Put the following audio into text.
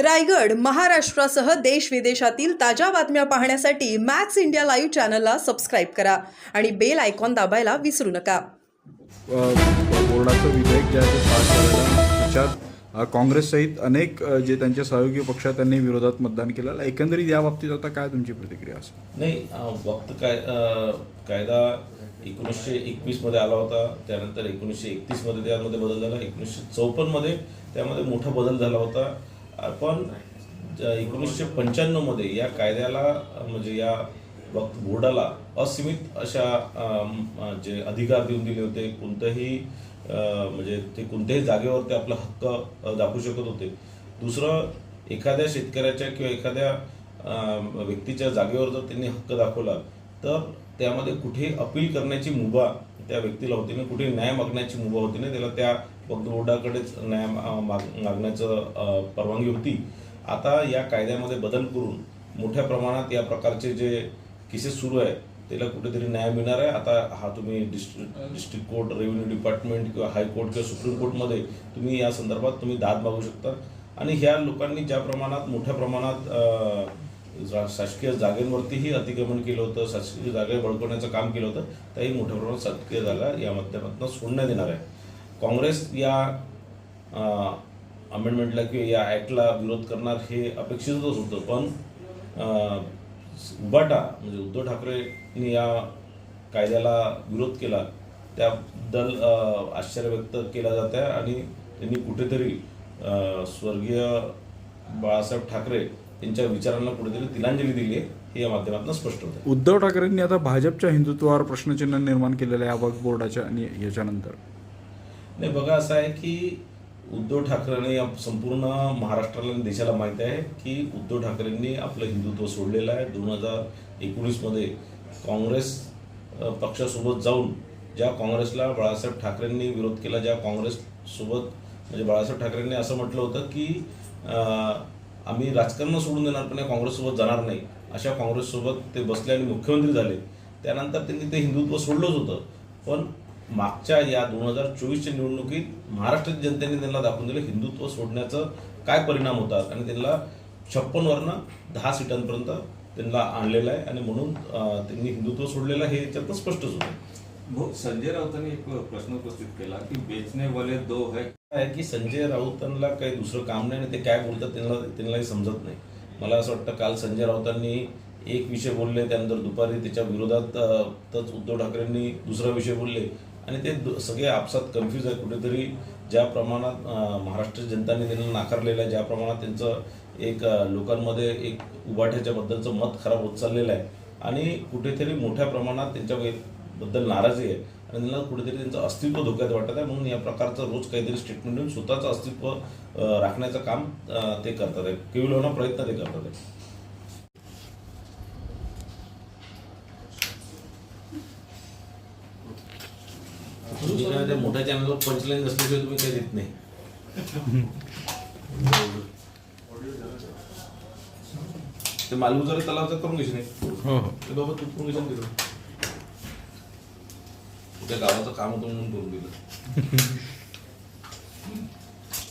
रायगड महाराष्ट्रासह देश विदेशातील ताज्या बातम्या पाहण्यासाठी मॅक्स इंडिया लाईव्ह चॅनलला सबस्क्राईब करा आणि बेल आयकॉन दाबायला विसरू नका. बोर्डाचं विधेयक जे आहे ते पास झालेलं त्याच्यात काँग्रेससहित अनेक जे त्यांचे सहयोगी पक्ष आहेत त्यांनी विरोधात मतदान केलेलं. एकंदरीत या बाबतीत आता काय तुमची प्रतिक्रिया असेल? नाही वक्त काय कायदा एकोणीसशे एकवीसमध्ये आला होता. त्यानंतर एकोणीसशे एकतीसमध्ये त्यामध्ये बदल झाला. एकोणीसशे चौपन्नमध्ये त्यामध्ये मोठा बदल झाला होता. आपण एकोणीसशे पंच्याण्णवमध्ये या कायद्याला म्हणजे या वक्त बोर्डाला असीमित अशा जे अधिकार देऊन दिले होते कोणत्याही म्हणजे ते कोणत्याही जागेवर ते आपला हक्क दाखवू शकत होते. दुसरं एखाद्या शेतकऱ्याच्या किंवा एखाद्या व्यक्तीच्या जागेवर जर त्यांनी हक्क दाखवला तर त्यामध्ये कुठे अपील करण्याची मुभा त्या व्यक्तीला होती नाही कुठे न्याय मागण्याची मुभा होती नाही त्याला त्या वक्फ बोर्डाकडेच न्याय मा- माग मागण्याचं परवानगी होती. आता या कायद्यामध्ये बदल करून मोठ्या प्रमाणात या प्रकारचे जे केसेस सुरू आहे त्याला कुठेतरी न्याय मिळणार आहे. आता हा तुम्ही district district court revenue department किंवा हायकोर्ट किंवा सुप्रीम कोर्टमध्ये तुम्ही या संदर्भात तुम्ही दाद मागू शकता. आणि ह्या लोकांनी ज्या प्रमाणात मोठ्या प्रमाणात शासकीय जागेंवरतीही अतिक्रमण केलं होतं शासकीय जागा बळकवण्याचं काम केलं होतं त्याही मोठ्या प्रमाणात शासकीय जागा या माध्यमातून सोडण्यात येणार आहे. काँग्रेस या अमेंडमेंटला किंवा या ॲक्टला विरोध करणार हे अपेक्षितच होतं पण उबाटा म्हणजे उद्धव ठाकरेंनी या कायद्याला विरोध केला त्याबद्दल आश्चर्य व्यक्त केला जात आहे आणि त्यांनी कुठेतरी स्वर्गीय बाळासाहेब ठाकरे यांच्या विचारांना कुठेतरी तिलांजली दिली आहे हे या माध्यमातून स्पष्ट होतं. उद्धव ठाकरेंनी आता भाजपच्या हिंदुत्वावर प्रश्नचिन्ह निर्माण केलेलं आहे वक्फ बोर्डाच्या आणि याच्यानंतर. नाही बघा असं आहे की उद्धव ठाकरेंनी या संपूर्ण महाराष्ट्राला आणि देशाला माहीत आहे की उद्धव ठाकरेंनी आपलं हिंदुत्व सोडलेलं आहे. दोन हजार एकोणीसमध्ये काँग्रेस पक्षासोबत जाऊन ज्या काँग्रेसला बाळासाहेब ठाकरेंनी विरोध केला ज्या काँग्रेससोबत म्हणजे बाळासाहेब ठाकरेंनी असं म्हटलं होतं की आम्ही राजकारण सोडून देणार पण या काँग्रेससोबत जाणार नाही. अशा काँग्रेससोबत ते बसले आणि मुख्यमंत्री झाले. त्यानंतर त्यांनी ते हिंदुत्व सोडलंच होतं. पण मागच्या या दोन हजार चोवीसच्या निवडणुकीत महाराष्ट्राच्या जनतेने त्यांना दाखवून दिलं हिंदुत्व सोडण्याचं काय परिणाम होतात. आणि त्यांना छप्पनवरनं दहा सीटांपर्यंत त्यांना आणलेलं आहे. आणि म्हणून त्यांनी हिंदुत्व सोडलेलं आहे हे याच्यातनं स्पष्टच होतं. हो, संजय राऊतांनी एक प्रश्न उपस्थित केला की बेचने वाले दो है आहे की संजय राऊतांना काही दुसरं काम नाही आणि ते काय बोलतात त्यांना त्यांनाही समजत नाही. मला असं वाटतं काल संजय राऊतांनी एक विषय बोलले त्यानंतर दुपारी त्याच्या विरोधात तच उद्धव ठाकरेंनी दुसरा विषय बोलले. आणि ते दु- सगळे आपसात कन्फ्यूज आहे कुठेतरी ज्या प्रमाणात महाराष्ट्र जनताने त्यांना नाकारलेलं आहे ज्या प्रमाणात त्यांचं एक लोकांमध्ये एक उभाठ्याच्याबद्दलचं मत खराब होत चाललेलं आहे. आणि कुठेतरी मोठ्या प्रमाणात त्यांच्या बद्दल नाराजी आहे. आणि त्यांना कुठेतरी त्यांचं अस्तित्व धोक्यात वाटत आहे म्हणून या प्रकारचं रोज काहीतरी स्टेटमेंट देऊन स्वतःचं अस्तित्व राखण्याचं काम ते करतात आहे. केवळ होणं प्रयत्न ते करतात आहे. मोठ्या चॅनलवर पंचलाईन नसल्याशिवाय तुम्ही काही देत नाही. ते मालगुजारी तलावचं करून घेशील नाही हो हो. ते बाबा तू करून घेशील तिकडं त्या गावाचं काम होतं म्हणून करून दिलं.